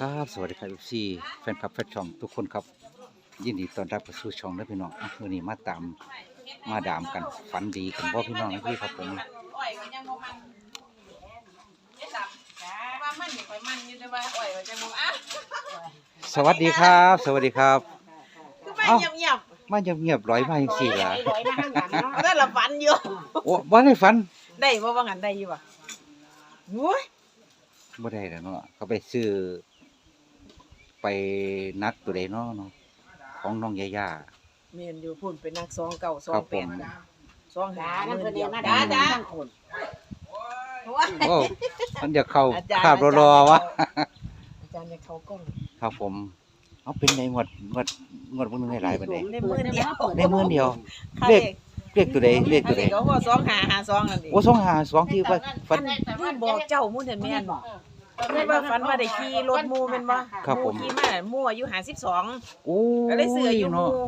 ครับสวัสดีครับซีแฟนคลับแฟนช่องทุกคนครับ ยินดีต้อนรับเข้าสู่ช่องนะพี่น้องอะวันนี้มาตามมาดามกันฝันดีกันบ่พี่น้องนะพี่ครับผมอ้อยก็ยังบ่มันเจ๊ดำว่ามันอยู่ข่อยมันอยู่แต่ว่าอ้อยก็ยังบ่อะสวัสดีครับ สวัสดีครับคือไม่เอ้าเงียบมาเงียบๆร้อยมาจังซี่ล่ะๆเอาได้ละฝันอยู่โอ้บ่ได้ฝันได้บ่ว่างั้นได้อยู่บ่โอ้ยบ่ได้แล้วเนาะเขาไปซื้อ ไปนัดตัวใดเนาะเนาะของน้องยาย่าแม่นอยู่พุ่นเป็นนัก2เก่าครับผม2 8 2หานั่นเงิเพิ่นนเดีเรียยวนมาจ้าด่าจ้าทั้งคน โอ้มันจะเข้าอาจารย์คาบรอๆวะ อาจารย์จะเข้ากล้องครับผม เอาเป็นในงวดงวดงวดพวกนึงให้หลายปานใดในมื้อเดียวในมื้อเดียวค่าเลขขเลขตัวใดเลขอัตันวใดนี้ก็ว่า2หาหา2นั่นดิโอ้สองหาสองที่ว่าฝันลืมบอกเจ้ามื้อนั้นแม่นบ่ ไม่ว่าฝันว่าได้ขี่รถหมู่แม่นบ่ครับผม หขี่มาหมู่อายุ52โอ้ก็เลยซื้ออายุหเนาะมู่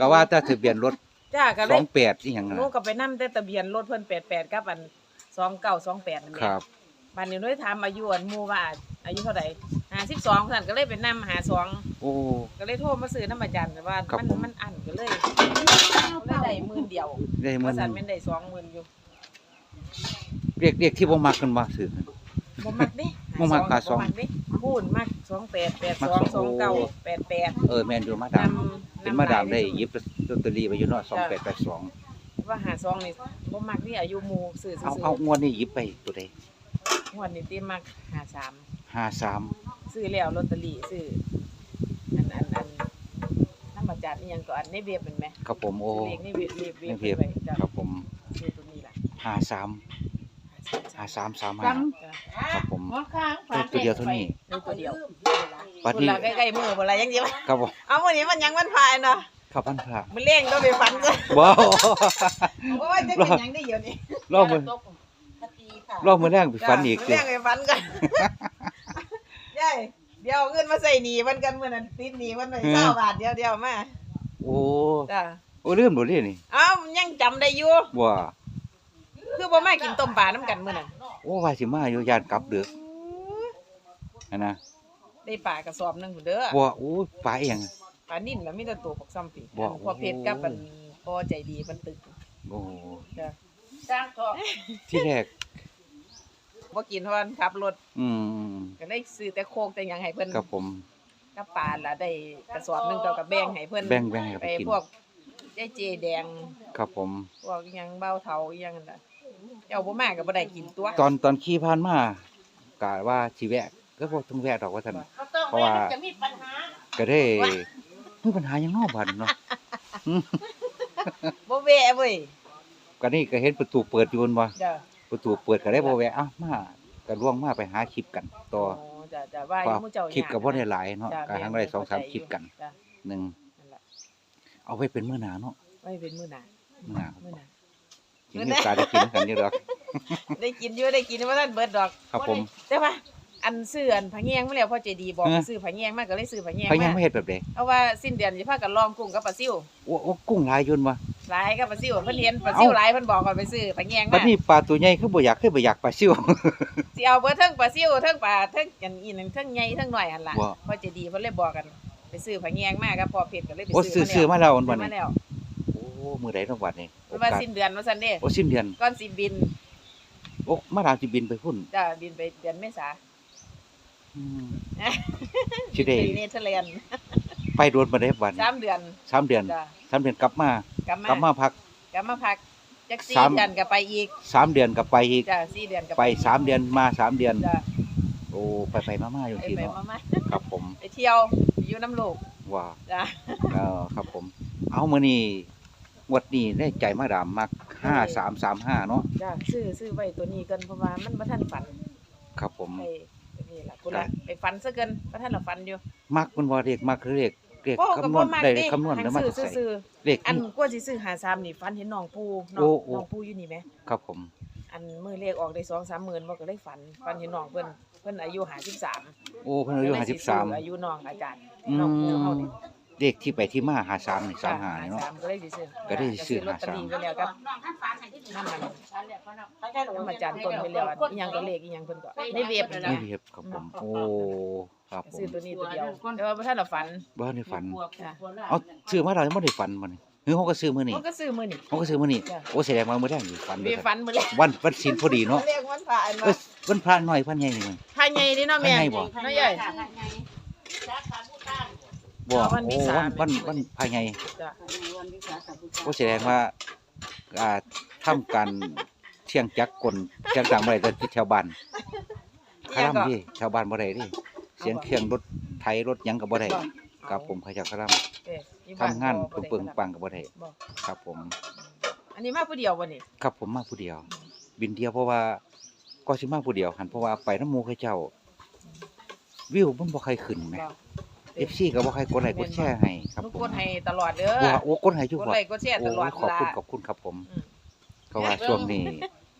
ก็ว่าแต่ทะเบียนรถจ้าก็เลสอยงแปดอีหยังหนะนูก็ไปนํแต่ทะเบียนรถเพิ่น88กับอัน2928นั่นแหคละ รับ บัดนี้หนูได้ถามอายุอันหมู่ว่าอายุเท่าใด52เพิ่นก็เลยไปนำ52โอ้ ก็เลยโทรมาซื้อนำอาจารย์ว่าครับมันผม มันอันก็เลยเลยได้หมื่นเดียวได้มื้ว่าอซั่นึนงแม่นได้20,000อยู่เรียกเรียกที่บ่มักกันว่าซื้อบ่มักเด้ บ่มักหาสองบ่มักเด้พูนมักมักสอง28 82 29 88เออแม่นอยู่มาดามนำเป็นมาดามได้หหยิบลอตเตอรี่ไปอยู่เนาะ2882ว่าหาซองนี่บ่มักนี่อายุหมู่ซื้อเอาซื่อเอางวดนี้หยิบไปตัวใดๆงวดนี้ติมัก53 53ซื้อแล้วลอตเตอรี่ซื้ออันอันอันน้ำอาจารย์นี่ยังก็อันในเว็บเป็นไหมครับผมโอ้เลขในเว็บเว็บเว็ในบเว็บไว้จ้ะครับผมซื้อตัวนี้ล่ะ53 5335จ้ะ ครับผมหัวข้างเลขตัวเดียวเท่านี้เลขตัวเดียวบัดคนนี้ละใกล้ๆมือบ่ละยังสิว่าครับผมเอามื้อนี้มันยังวันพายเนาะครับพันพระมันเลี้ยงต้องไปฝันก่อนว้าวโอ้ยจะเป็นหยังได้เดี๋ยวนี้รอบมื้อรอบมื้อแรกไปฝันอีกมันสิเลี้ยงไปฝันกันยายเดี๋ยวเอาเงินมาใส่หนี้มันกันมื้อนั้นติดหนี้มันไป20บาทเดียวเดียวมาโอ้จ้ะโอ้ลืมบ่เลยนี่เอ้ามันยังจำได้อยู่ว่า คือบ่มากินต้มปลาน้ำกันมื้อนั้นโอ้ว่าสิมาอยู่ย่านกลับดึกอันนะได้ปลากระสอบหนึงพุ่นเด้อบ่โอ้ยปลาอีหยังปลานิ่มแล้วมีแต่ตัวปักซ้ำปีบ่ พอเพชรกับมันพอใจดีมันตึกโอ้จ้ะสร้างทองที่แรกบ่กินเพราะว่าขับรถอืมก็เลยซื้อแต่โคกแต่หยังให้เพิ่นกับผม กับปลาละได้กระสอบหนึงก็ก็แบ่งให้เพิ่นแบ่งแบ่งให้เขาไปกินพวกยายเจแดง ครับผม พวกอิหยังเบ้าเฒ่าอิหยังนั่นน่ะ เจ้าบ่มาก็บ่ได้กินตัวตอนตอนขี่ผ่านมากะว่าสิแวะก็บ่ต้องแวะดอกว่าซั่นเขาต้องเพราะว่า จะมีปัญหาก็ได้มีปัญหาหยังเนอกบัดเนาะ บ่แวะเว้ยก็นี่ก็เห็นประตูเปิดอยู่นั่นบ่จ้ะประตูเปิดก็ได้บ่แวะเอ้ามาก็ล่วงมาไปหาคลิปกันต่ออ๋อจ้ะจ้ะว่าอเพราะยู่หมู่เจ้าคลิปก็บ่ได้หลายเนาะจ้ะก็ทั้งได้สองสามคลิปกันจ้ะหนึ่งนั่นล่ะเอาไว้เป็นมื้อหน้าเนาะไว้เป็นมื้อหน้ามื้อหน้า มื้อหน้า สิมีโอกาสได้กินกันอยู่ดอก ได้กินอยู่ได้กินว่าท่านเบิดดอกครับผมแต่ว่าอันซื้ออันผักแยงมาแล้วพ่อใจดีบอกฮะให้ซื้อผักแยงมาก็เลยซื้อผักแยงเขายังมาไม่เฮ็ดแบบใดเอาว่าสิ้นเดือนสิพากันลองกุ้งกับปลาซิวโอ้โอ้กุ้งหลายอยุ่นบ่หลายกับปลาซิวเพิ่นเห็นปลาซิวหลายเพิ่นบอกก่อนไปซื้อผักแยงบัมาดนี้ปลาตัวใหญ่คือบ่อยากคือบ่อยากปลาซิว สิเอาเบิดเทั้งปลาซิวเทั้งปลาเทั้งอันอีนั่นเทั้งใหญ่เทั้งน้อยหั่นล่ะว่าพ่อใจดีเพิ่นเลยบอกกัน ไปซื้อผักแยงมากับพ่อเพชรก็เลยไปโอ้ซื้อซื้อมาแล้วอันซื้บัอดมานี้แล้วโอ้มื้อใดเนาะบัดนี้โอเพิ่นว่ากาสสิ้นเดือนว่าซั่นเด้โอ้สิ้นเดือนก่อนสิบินโอ้มาดามสิบินไปพุ่นจ้าบินไปเดือนเมษาอืมสิได้ไปเนเธอร์แลนด์ไปโดนบ่ได้บัดนี้สามเดือนสามเดือนจ้าสามเดือนกลับมากลับมากลับมาพัก กลับมาพักจักสี่สาม เดือนก็ไปอีกสามเดือนกลับไปอีกจ้าสี่เดือนก็ไปสามเดือนมาสามเดือน จ้าโอ้ไปไปมามาอยู่ไปที่ไปเนาะมามาครับผม ไปเที่ยวไปอยู่น้ำลูกว้า จ้าเออครับผม เอามื้อนี้ งวดนี้ได้ใจมาดามมัก5335เนาะจ้าซื้อซื้อไว้ตัวนี้กันเพราะว่ามันบ่ทันฝันครับผมไปนี่ล่ะคุณละไปฝันซะเกินบ่ทันละฝันอยู่มักมันว่าเรียกมักคือเรียกเรียกโอ้ก็คำนบ่วณมักได้เด้คำนวณหัแล้วงมาซื้อใส่ซื้อเรียกๆอันกว่าสิซื้อ53นี่ฝันเห็นน้องปูน้โอ้องโอ้ น้องปูอยู่นี่แหมครับผม อันมื้อเลขออกได้2-3หมื่นบ่ก็เลยฝันฝันเห็นน้องเพิ่นเพิ่นอายุ53 โอ้เพิ่นอายุก็เลยสิซื้53อายุน้องอาจารย์อืน้องปูมเฮานี่ เลขที่ไปที่มา53นี่35นี่เนาะ53ก็เลยสิซื้อก็ได้สิซื้อลอตเตอรี่ไปแล้วครับน้องท่านฝันให้ที่นั่นมันฉันเรียกเขาเนาะเขาใช่หรอน้ำอาจารย์ต้นไปแล้วอันอีหยังก็เลขอีหยังเพิ่นก็ในเว็บนั่นนี่น่ะเรียบครับผมโอ้ครับผมซื้อตัวนี้ตัวเดียวแต่ว่าบ่ทันได้ฝันบ่ได้ฝันจ้ะเอาซื้อมาแล้วยังบ่ได้ฝันมันคือเฮาก็ซื้อมื้อนี้มันก็ซื้อมื้อนี้เฮาก็ซื้อมื้อนี้จ้ะโอ้แสดงว่ามื้อแรกนี่ฝันมีเด้อฝันมื้อแรกวันวันศีลพอดีเนาะเรียกวันพระอันเอ้ว่ายวันพระน้อยพันใหญ่นี่มันพายใหญ่นี่เนาะแม่พายใหญ่บ่น้อยใหญ่ บ่วันวิโอ้สาวันขวันวันภายใหญ่จ้ะโอ้แสดงว่าอ่าทำการเที่ยงจักรกลจักรดังบ่ได้แต่ที่ชาวบ้านคาร่ำดิชาวบ้านบ่ได้ดิเสียงเครื่องรถไถรถหยังก็บ่ได้ครับผมเขาเจ้าคาร่ำเอ้ยที่ทำบ้งานบ่เปิงๆปังก็บ่ได้บ่ครับผม อันนี้มาผู้เดียวบ่นี่ครับผมมาผู้เดียว บินเดียวเพราะว่าก็สิมาผู้เดียวหันเพราะว่าไปน้ำหมูเขาเจ้า วิวมันบ่ค่อยขึ้นแหมบ่ FC ก็บ่ค่อยกดไลค์กดแชร์ให้ครับลูกผมกดให้ตลอดเด้อว่าโอ้กดให้อยู่กดบ่ไลค์กดแชร์ตลอดโอ้ขอบคุณล่ะขอบคุณครับผมอืมเพราะว่าช่วงนี้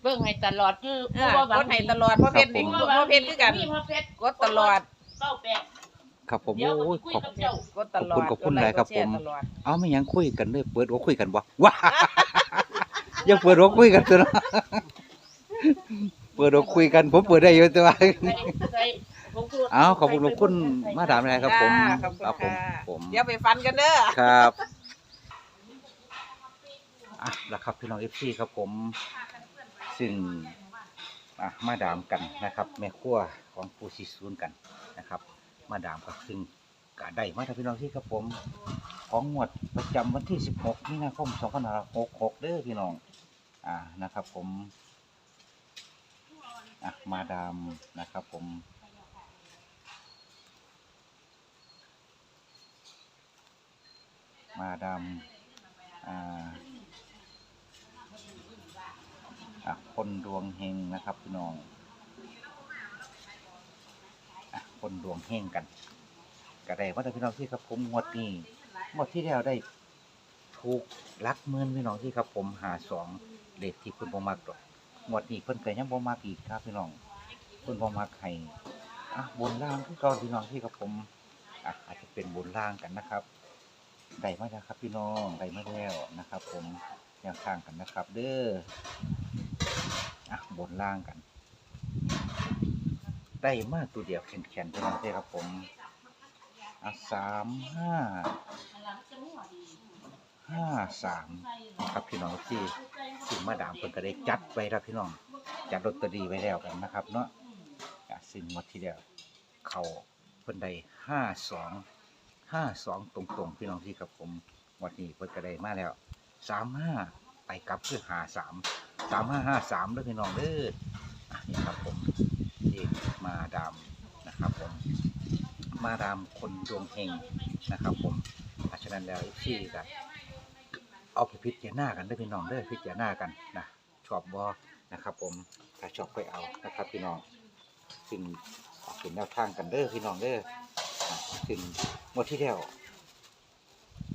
เบิ่งให้ตลอดคือเออกดให้ตลอดเพราะเพชรนี่ครับผม เพราะเพชรคือกันมีพ่อเพชรกดตลอดเก้าแปดครับผมเดี๋ยวโอ้ยคุยขอบ กับเจ้ากดตลอดขอบคุณขอบคุณกดหลายครับกดแชผมตลอดเอาไม่หยังคุยกันเลยเปิดหัวคุยกันบ่ว้า อย่าเปิดหัวคุยกันเถอะเนาะเปิดหัวคุยกันผมเปิดได้อยู่แต่ว่าใส่ผมพูด เอาขอบคุณขอบคุณมาดามอะไรครับ ผมจ้าขอบคุณครับผมค่ะ ผม เดี๋ยวไปฟันกันเด้อ ครับอะแล้วครับพี่น้องเอฟซีครับผมซึ่งอะมาดามกันนะครับ แม่ครัวของปูซีซูนกันนะครับ มาดามก็ซึ่งกาได้มาทางพี่น้องที่ครับผม ของงวดประจำวันที่ 16มีนาคม2566เด้อพี่น้องอ่านะครับ ผมอะมาดามนะครับ ผม มาดามอะคนดวงเฮงนะครับพี่น้องอะคนดวงเฮงกันก็ได้ว่าแต่พี่น้องที่ครับผมงวดนี้งวดที่แล้วได้ถูกลักหมื่นพี่น้องที่ครับผมหาสองเลขที่เพิ่นบ่มักดอกงวดนี้เพิ่นก็ยังบ่มักอีกครับพี่น้องเพิ่นบ่มักให้อะบนล่างคือเก่าพี่น้องที่ครับผมอาจจะเป็นบนล่างกันนะครับ ได้มาแล้วครับพี่น้องได้มาแล้วนะครับ ผมยังข้างกันนะครับ เด้ออะบนล่างกันได้มาตัวเดียวแข็งๆพี่น้องเด้อครับผมอะสามห้าห้าสามครับพี่น้องที่ซึ่งมาดามเพิ่นก็ได้จัดไว้ครับพี่น้อง จัดลอตเตอรี่ไว้แล้วกันนะครับ เนาะอะซึ่งงวดที่แล้วเขาเพิ่นได้ห้าสอง ห้าสองตรงๆพี่น้องที่กับผมวันนี้เพิ่นก็ได้มาแล้วสามห้าไปกลับคือหาสามสามห้าห้าสามด้วพี่น้องเด้ออะนี่ครับผมที่มาดามนะครับผมมาดามคนดวงเฮงนะครับ ผมเพราะฉะนั้นแล้วที่ก็เอาไปพิจารณากันเด้อพี่น้องเด้อพิจารณากันนะชอบบอนะครับ ผมถ้าชอบไปเอานะครับพี่น้องซึ่งเอาเป็นแนวทางกันเด้อพี่น้องเด้อ ถึงงวดที่แล้ว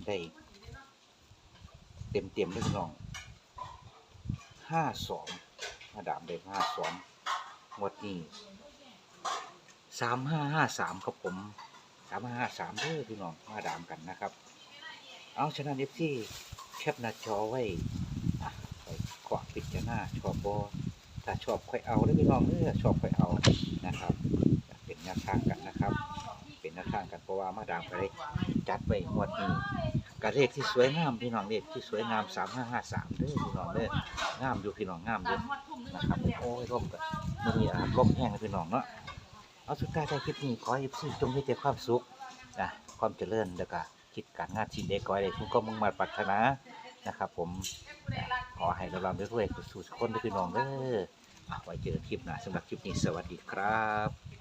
ได้เต็มเต็มเลยพี่น้องห้าสองมาดามได้ห้าสองงวดนี้สามห้าห้าสามครับผมสามห้าห้าสามเด้อพี่น้องมาดามกันนะครับ เอาฉะนั้นเอฟซีแคปหน้าจอไว้อะไปขวาปิดจะหน้าชอบบอถ้าชอบค่อยเอาได้พี่น้องเด้อชอบค่อยเอานะครับ เป็นแนวทางกันนะครับ นแนวทางกันเพราะว่ามาดามก็ได้จัดไว้งวดนี้กระเลขที่สวยงามพี่น้องเลขที่สวยงามสามห้าห้าสามเด้อพี่น้องเด้องามอยู่พี่น้องงามอยู่นะครับโอ้ยร่มกันมันมีอาร่มแห้งนะพี่น้องเนาะเอาสุดท้ายท้คลิปนี้ขอให้พี่จงได้เจอความสุขนะความเจริญแล้วก็คิดการงานชิ้นเด็กก้อยได้ทุกก็มุ่งมาปรารถนานะครับ ผมขอให้เราลำด้วยๆสู่ทุกคนด้วยพี่น้องเด้ออะไว้เจอคลิปหน้าสำหรับคลิปนี้สวัสดีครับ